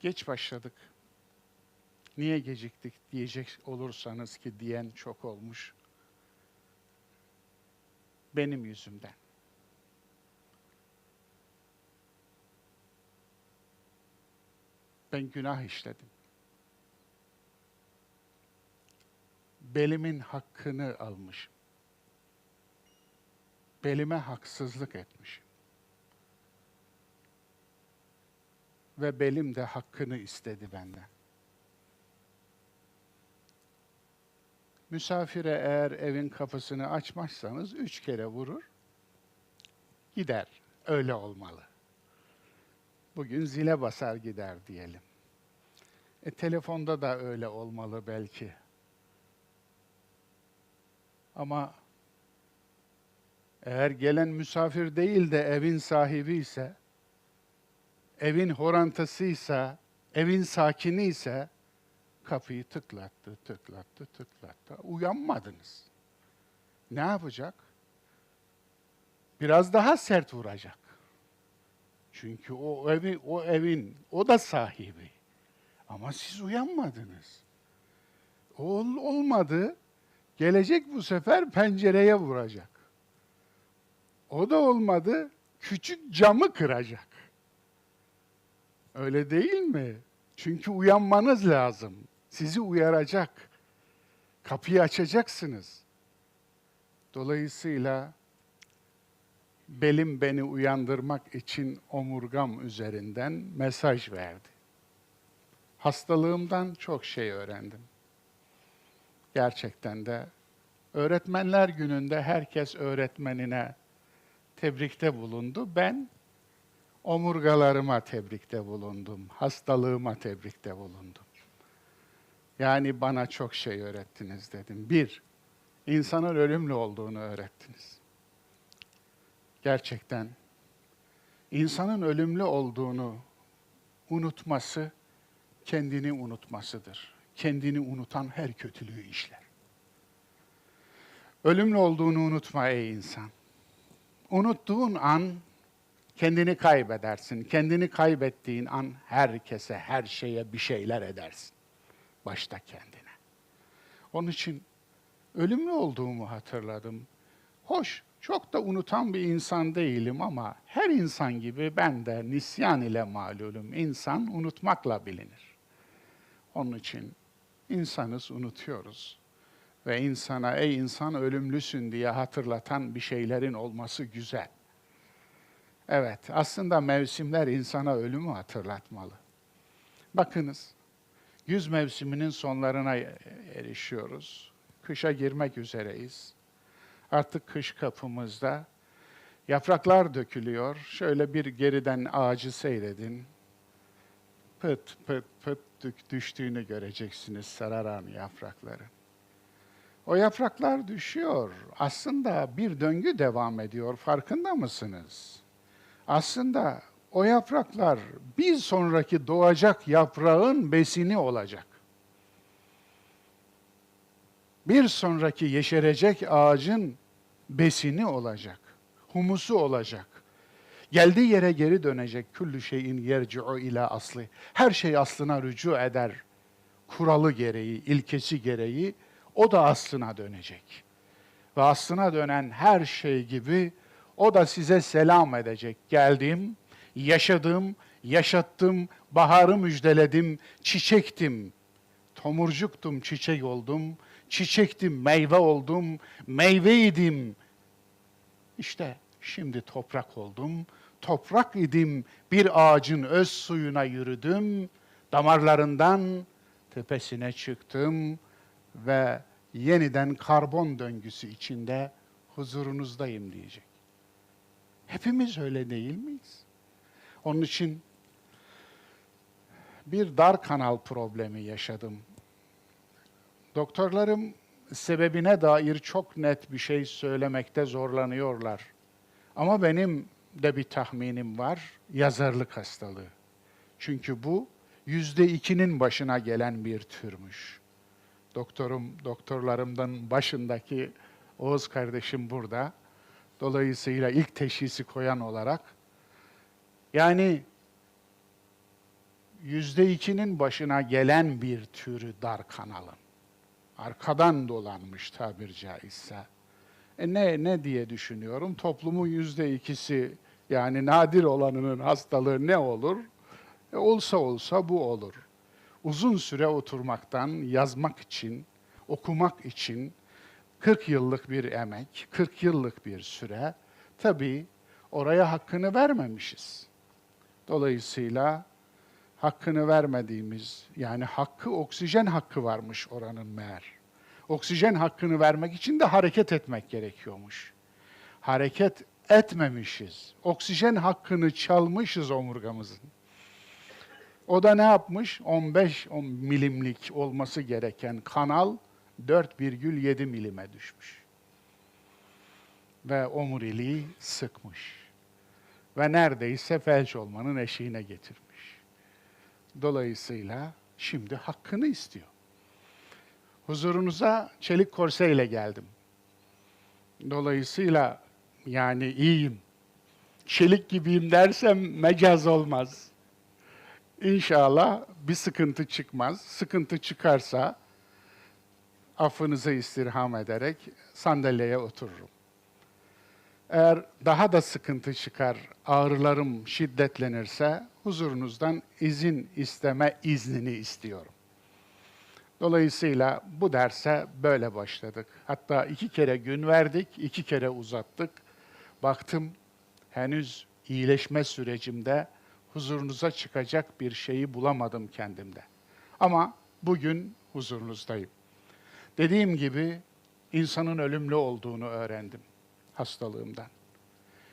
Geç başladık. Niye geciktik diyecek olursanız ki diyen çok olmuş. Benim yüzümden. Ben günah işledim. Belimin hakkını almışım. Belime haksızlık etmişim. Ve belim de hakkını istedi benden. Misafire eğer evin kapısını açmazsanız üç kere vurur, gider. Öyle olmalı. Bugün zile basar gider diyelim. E, telefonda da öyle olmalı belki. Ama eğer gelen misafir değil de evin sahibi ise, evin horantısıysa, evin sakini ise kapıyı tıklattı, tıklattı, tıklattı. Uyanmadınız. Ne yapacak? Biraz daha sert vuracak. Çünkü o evi, o evin, o da sahibi. Ama siz uyanmadınız. Ol- olmadı. Gelecek bu sefer pencereye vuracak. O da olmadı. Küçük camı kıracak. Öyle değil mi? Çünkü uyanmanız lazım. Sizi uyaracak. Kapıyı açacaksınız. Dolayısıyla belim beni uyandırmak için omurgam üzerinden mesaj verdi. Hastalığımdan çok şey öğrendim. Gerçekten de öğretmenler gününde herkes öğretmenine tebrikte bulundu. Ben omurgalarıma tebrikte bulundum. Hastalığıma tebrikte bulundum. Yani bana çok şey öğrettiniz dedim. Bir, insanın ölümlü olduğunu öğrettiniz. Gerçekten insanın ölümlü olduğunu unutması kendini unutmasıdır. Kendini unutan her kötülüğü işler. Ölümlü olduğunu unutma ey insan. Unuttuğun an kendini kaybedersin. Kendini kaybettiğin an herkese, her şeye bir şeyler edersin. Başta kendine. Onun için ölümlü olduğumu hatırladım. Hoş, çok da unutan bir insan değilim ama her insan gibi ben de nisyan ile malulüm. İnsan unutmakla bilinir. Onun için insanız, unutuyoruz. Ve insana ey insan ölümlüsün diye hatırlatan bir şeylerin olması güzel. Evet, aslında mevsimler insana ölümü hatırlatmalı. Bakınız, yüz mevsiminin sonlarına erişiyoruz. Kışa girmek üzereyiz. Artık kış kapımızda. Yapraklar dökülüyor. Şöyle bir geriden ağacı seyredin. Pıt pıt pıt düştüğünü göreceksiniz sararan yaprakları. O yapraklar düşüyor. Aslında bir döngü devam ediyor. Farkında mısınız? Aslında o yapraklar bir sonraki doğacak yaprağın besini olacak. Bir sonraki yeşerecek ağacın besini olacak. Humusu olacak. Geldiği yere geri dönecek. Küllü şeyin yerci'u ila aslı. Her şey aslına rücu eder. Kuralı gereği, ilkesi gereği o da aslına dönecek. Ve aslına dönen her şey gibi o da size selam edecek. Geldim, yaşadım, yaşattım, baharı müjdeledim, çiçektim. Tomurcuktum, çiçek oldum. Çiçektim, meyve oldum. Meyveydim. İşte şimdi toprak oldum. Toprak idim, bir ağacın öz suyuna yürüdüm. Damarlarından tepesine çıktım ve yeniden karbon döngüsü içinde huzurunuzdayım diyecek. Hepimiz öyle değil miyiz? Onun için bir dar kanal problemi yaşadım. Doktorlarım sebebine dair çok net bir şey söylemekte zorlanıyorlar. Ama benim de bir tahminim var, yazarlık hastalığı. Çünkü bu yüzde ikinin başına gelen bir türmüş. Doktorum, doktorlarımdan başındaki Oğuz kardeşim burada. Dolayısıyla ilk teşhisi koyan olarak. Yani yüzde ikinin başına gelen bir türü dar kanalın. Arkadan dolanmış tabir caizse. E ne, ne diye düşünüyorum? Toplumun yüzde ikisi yani nadir olanının hastalığı ne olur? E olsa olsa bu olur. Uzun süre oturmaktan, yazmak için, okumak için 40 yıllık bir emek, 40 yıllık bir süre tabii oraya hakkını vermemişiz. Dolayısıyla hakkını vermediğimiz, yani hakkı, oksijen hakkı varmış oranın meğer. Oksijen hakkını vermek için de hareket etmek gerekiyormuş. Hareket etmemişiz. Oksijen hakkını çalmışız omurgamızın. O da ne yapmış? 15 on milimlik olması gereken kanal 4,7 milime düşmüş. Ve omuriliği sıkmış. Ve neredeyse felç olmanın eşiğine getirmiş. Dolayısıyla şimdi hakkını istiyor. Huzurunuza çelik korseyle geldim. Dolayısıyla yani iyiyim. Çelik gibiyim dersem mecaz olmaz. İnşallah bir sıkıntı çıkmaz. Sıkıntı çıkarsa affınıza istirham ederek sandalyeye otururum. Eğer daha da sıkıntı çıkar, ağrılarım şiddetlenirse huzurunuzdan izin isteme iznini istiyorum. Dolayısıyla bu derse böyle başladık. Hatta iki kere gün verdik, iki kere uzattık. Baktım henüz iyileşme sürecimde huzurunuza çıkacak bir şeyi bulamadım kendimde. Ama bugün huzurunuzdayım. Dediğim gibi insanın ölümlü olduğunu öğrendim hastalığımdan.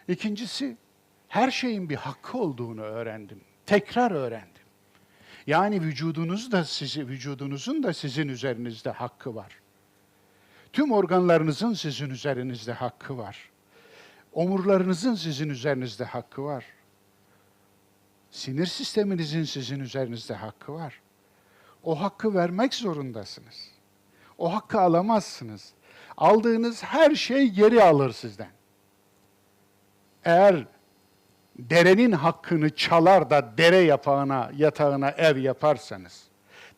İkincisi her şeyin bir hakkı olduğunu öğrendim. Tekrar öğrendim. Yani vücudunuz da sizi vücudunuzun da sizin üzerinizde hakkı var. Tüm organlarınızın sizin üzerinizde hakkı var. Omurlarınızın sizin üzerinizde hakkı var. Sinir sisteminizin sizin üzerinizde hakkı var. O hakkı vermek zorundasınız. O hakkı alamazsınız. Aldığınız her şey geri alır sizden. Eğer derenin hakkını çalar da dere yapağına, yatağına ev yaparsanız,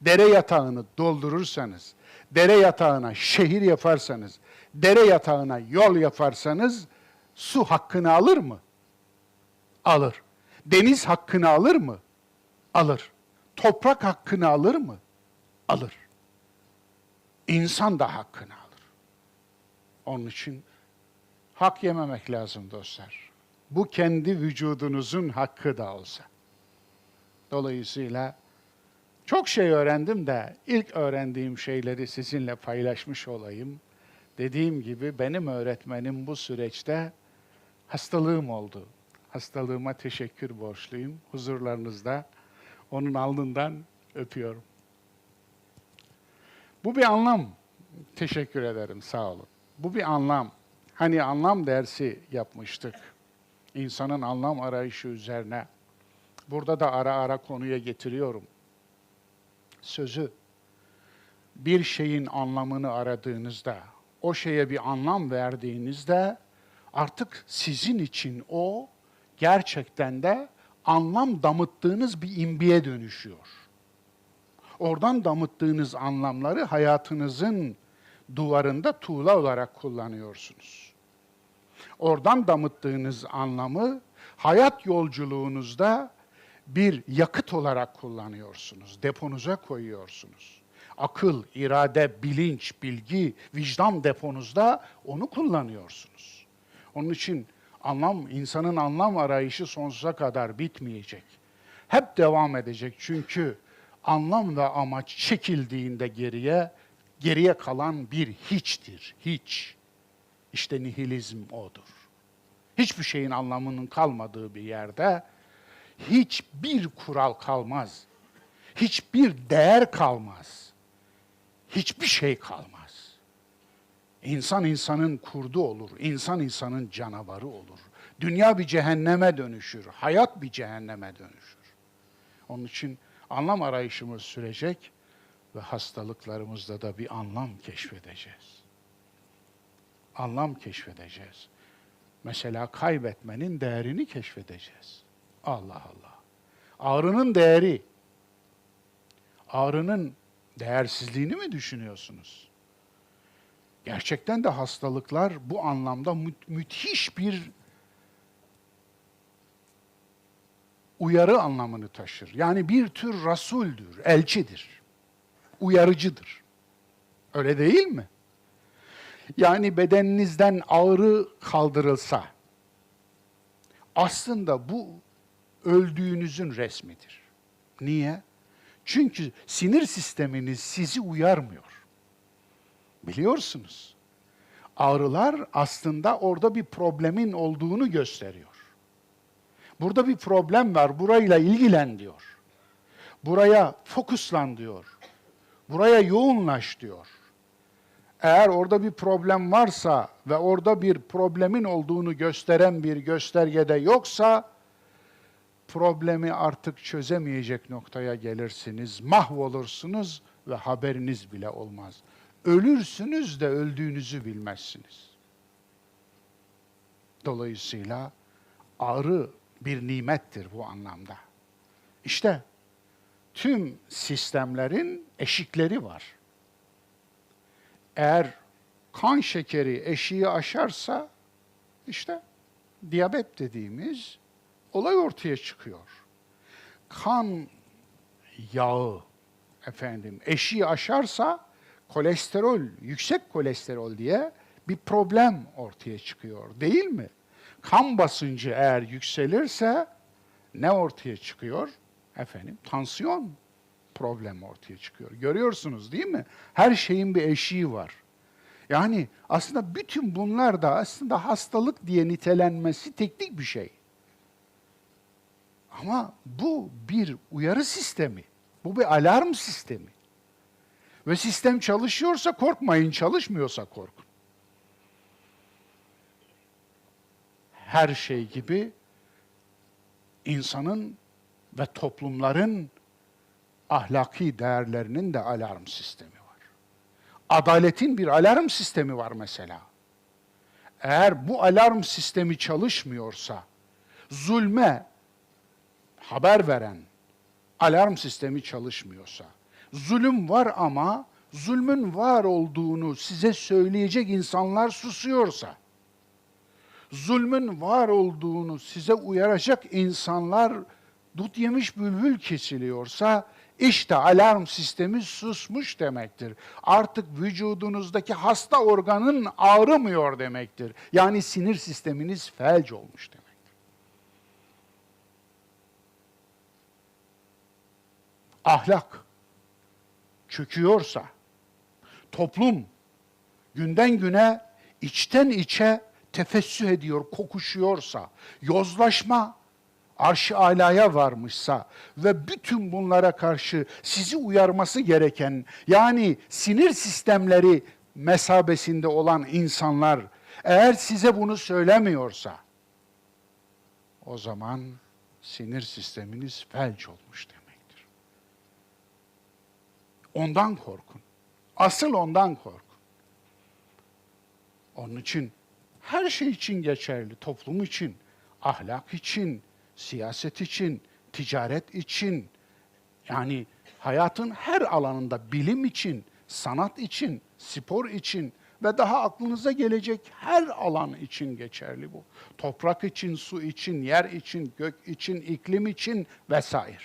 dere yatağını doldurursanız, dere yatağına şehir yaparsanız, dere yatağına yol yaparsanız su hakkını alır mı? Alır. Deniz hakkını alır mı? Alır. Toprak hakkını alır mı? Alır. İnsan da hakkını alır. Onun için hak yememek lazım dostlar. Bu kendi vücudunuzun hakkı da olsa. Dolayısıyla çok şey öğrendim de ilk öğrendiğim şeyleri sizinle paylaşmış olayım. Dediğim gibi benim öğretmenim bu süreçte hastalığım oldu. Hastalığıma teşekkür borçluyum. Huzurlarınızda onun alnından öpüyorum. Bu bir anlam. Teşekkür ederim, sağ olun. Bu bir anlam. Hani anlam dersi yapmıştık. İnsanın anlam arayışı üzerine. Burada da ara ara konuya getiriyorum. Sözü bir şeyin anlamını aradığınızda, o şeye bir anlam verdiğinizde artık sizin için o gerçekten de anlam damıttığınız bir imbiye dönüşüyor. Oradan damıttığınız anlamları hayatınızın duvarında tuğla olarak kullanıyorsunuz. Oradan damıttığınız anlamı hayat yolculuğunuzda bir yakıt olarak kullanıyorsunuz, deponuza koyuyorsunuz. Akıl, irade, bilinç, bilgi, vicdan deponuzda onu kullanıyorsunuz. Onun için anlam, insanın anlam arayışı sonsuza kadar bitmeyecek. Hep devam edecek çünkü anlam ve amaç çekildiğinde geriye, geriye kalan bir hiçtir, hiç. İşte nihilizm odur. Hiçbir şeyin anlamının kalmadığı bir yerde hiçbir kural kalmaz. Hiçbir değer kalmaz. Hiçbir şey kalmaz. İnsan insanın kurdu olur. İnsan insanın canavarı olur. Dünya bir cehenneme dönüşür. Hayat bir cehenneme dönüşür. Onun için anlam arayışımız sürecek ve hastalıklarımızda da bir anlam keşfedeceğiz. Anlam keşfedeceğiz. Mesela kaybetmenin değerini keşfedeceğiz. Allah Allah. Ağrının değeri, ağrının değersizliğini mi düşünüyorsunuz? Gerçekten de hastalıklar bu anlamda mü- müthiş bir uyarı anlamını taşır. Yani bir tür rasuldür, elçidir, uyarıcıdır. Öyle değil mi? Yani bedeninizden ağrı kaldırılsa, aslında bu öldüğünüzün resmidir. Niye? Çünkü sinir sisteminiz sizi uyarmıyor. Biliyorsunuz. Ağrılar aslında orada bir problemin olduğunu gösteriyor. Burada bir problem var, burayla ilgilen diyor. Buraya fokuslan diyor. Buraya yoğunlaş diyor. Eğer orada bir problem varsa ve orada bir problemin olduğunu gösteren bir göstergede yoksa problemi artık çözemeyecek noktaya gelirsiniz, mahvolursunuz ve haberiniz bile olmaz. Ölürsünüz de öldüğünüzü bilmezsiniz. Dolayısıyla ağrı bir nimettir bu anlamda. İşte tüm sistemlerin eşikleri var. Eğer kan şekeri eşiği aşarsa işte diyabet dediğimiz olay ortaya çıkıyor. Kan yağı efendim eşiği aşarsa kolesterol, yüksek kolesterol diye bir problem ortaya çıkıyor değil mi? Kan basıncı eğer yükselirse ne ortaya çıkıyor? Efendim tansiyon problemi ortaya çıkıyor. Görüyorsunuz değil mi? Her şeyin bir eşiği var. Yani aslında bütün bunlar da aslında hastalık diye nitelenmesi teknik bir şey. Ama bu bir uyarı sistemi. Bu bir alarm sistemi. Ve sistem çalışıyorsa korkmayın, çalışmıyorsa korkun. Her şey gibi insanın ve toplumların ahlaki değerlerinin de alarm sistemi var. Adaletin bir alarm sistemi var mesela. Eğer bu alarm sistemi çalışmıyorsa, zulme haber veren alarm sistemi çalışmıyorsa, zulüm var ama zulmün var olduğunu size söyleyecek insanlar susuyorsa, zulmün var olduğunu size uyaracak insanlar dut yemiş bülbül kesiliyorsa, işte alarm sistemi susmuş demektir. Artık vücudunuzdaki hasta organın ağrımıyor demektir. Yani sinir sisteminiz felç olmuş demektir. Ahlak çöküyorsa, toplum günden güne içten içe tefessüh ediyor, kokuşuyorsa, yozlaşma arş-ı alaya varmışsa ve bütün bunlara karşı sizi uyarması gereken yani sinir sistemleri mesabesinde olan insanlar eğer size bunu söylemiyorsa o zaman sinir sisteminiz felç olmuş demektir. Ondan korkun. Asıl ondan korkun. Onun için her şey için geçerli. Toplum için, ahlak için, siyaset için, ticaret için, yani hayatın her alanında bilim için, sanat için, spor için ve daha aklınıza gelecek her alan için geçerli bu. Toprak için, su için, yer için, gök için, iklim için vesaire.